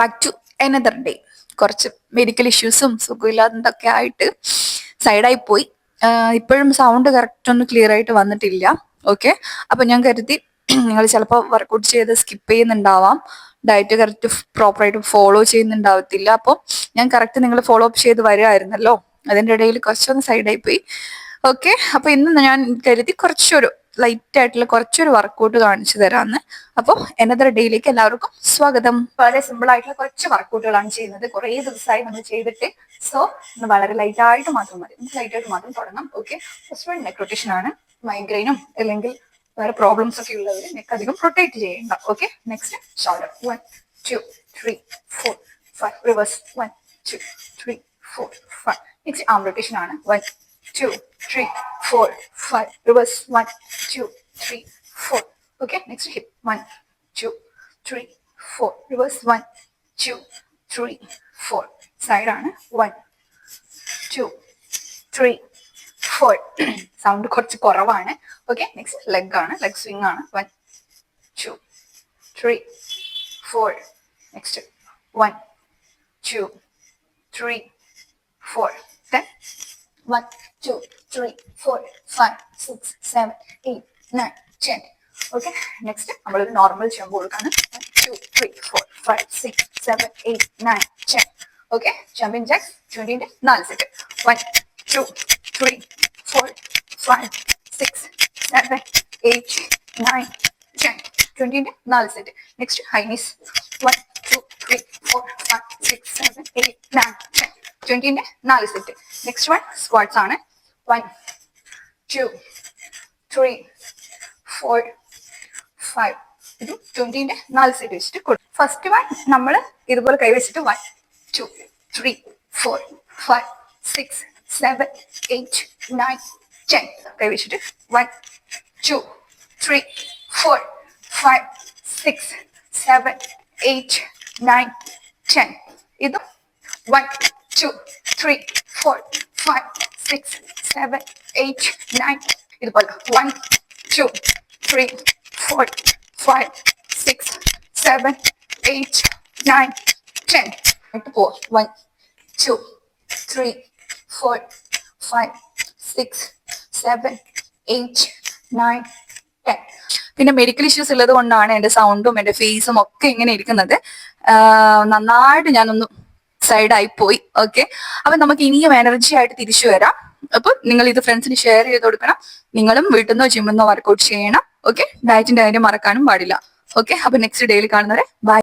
Back to another day കുറച്ച് medical ഇഷ്യൂസും സുഖമില്ലാത്തതൊക്കെ ആയിട്ട് സൈഡായി പോയി. ഇപ്പോഴും സൗണ്ട് കറക്റ്റ് ഒന്നും ക്ലിയർ ആയിട്ട് വന്നിട്ടില്ല. ഓക്കെ അപ്പൊ ഞാൻ കരുതി നിങ്ങൾ ചിലപ്പോൾ വർക്കൗട്ട് ചെയ്ത് സ്കിപ്പ് ചെയ്യുന്നുണ്ടാവാം. ഡയറ്റ് കറക്റ്റ് പ്രോപ്പറായിട്ട് ഫോളോ ചെയ്യുന്നുണ്ടാവത്തില്ല. അപ്പോൾ ഞാൻ കറക്റ്റ് നിങ്ങൾ ഫോളോ അപ്പ് ചെയ്ത് വരുമായിരുന്നല്ലോ അതിന്റെ ഇടയിൽ കുറച്ചൊന്ന് സൈഡായി പോയി. ഓക്കെ അപ്പൊ ഇന്ന് ഞാൻ കരുതി കുറച്ചൊരു ലൈറ്റ് ആയിട്ടുള്ള കുറച്ചൊരു വർക്കൗട്ട് കാണിച്ചു തരാമെന്ന് അപ്പോൾ എന്നതർ ഡേയിലേക്ക് എല്ലാവർക്കും സ്വാഗതം. വളരെ സിമ്പിൾ ആയിട്ടുള്ള കുറച്ച് വർക്കൗട്ടുകളാണ് ചെയ്യുന്നത്. കുറേ ദിവസമായി നമ്മൾ ചെയ്തിട്ട്. സോ ഇന്ന് വളരെ ലൈറ്റ് ആയിട്ട് മാത്രം മതി. ലൈറ്റ് ആയിട്ട് മാത്രം തുടങ്ങാം. Okay first one neck rotation ആണ്. മൈഗ്രെയിനും അല്ലെങ്കിൽ വേറെ പ്രോബ്ലംസ് ഒക്കെ ഉള്ളവർ നെക്ക് അധികം പ്രൊട്ടക്ട് ചെയ്യേണ്ട. Okay next shoulder one two three four five reverse one two three four five next arm rotation ആണ്. One two three four five reverse one two three four okay next hip one two three four reverse one two three four സൈഡാണ് one two three four sound കുറച്ച് കുറവാണ്. Okay next leg ആണ്. Leg swing ആണ്. One two three four next one two three four then one, two, three, four, five, six, seven, eight, nine, ten. Okay next നമ്മളൊരു normal jump കൊടുക്കാണ്. Two three four five six seven eight nine ten okay jumping jacks ട്വന്റിന്റെ നാല് set one two three four five six seven eight nine ten ട്വന്റിന്റെ നാല് set next high knees one two three four five six seven eight nine ten ട്വന്റിന്റെ നാല് set next one squats ആണ്. One two three four five ഇത് ട്വന്റിന്റെ നാല് side വെച്ചിട്ട് കൊടുക്കും first one നമ്മൾ ഇതുപോലെ കൈവച്ചിട്ട് one two three four five six seven eight nine ten കൈവച്ചിട്ട് one two three four five six seven eight nine ten ഇതും one two three four five six seven eight nine ഇതുപോലെ one two three four five six seven eight nine ten ഇട്ട് പോവാം. One two three four five six seven eight nine ten പിന്നെ medical issues ഉള്ളത് കൊണ്ടാണ് എന്റെ സൗണ്ടും എന്റെ ഫേസും ഒക്കെ ഇങ്ങനെ ഇരിക്കുന്നത്. നന്നായിട്ട് ഞാനൊന്ന് സൈഡായി പോയി. ഓക്കെ അപ്പൊ നമുക്ക് ഇനിയും എനർജി ആയിട്ട് തിരിച്ചു വരാം. അപ്പൊ നിങ്ങൾ ഇത് ഫ്രണ്ട്സിന് ഷെയർ ചെയ്ത് കൊടുക്കണം. നിങ്ങളും വീട്ടിൽ നിന്നോ ജിമ്മിൽ നിന്നോ വർക്കൗട്ട് ചെയ്യണം. ഓക്കെ ഡയറ്റിന്റെ കാര്യം മറക്കാനും പാടില്ല. ഓക്കെ അപ്പൊ നെക്സ്റ്റ് ഡേയിൽ കാണുന്നവരെ ബൈ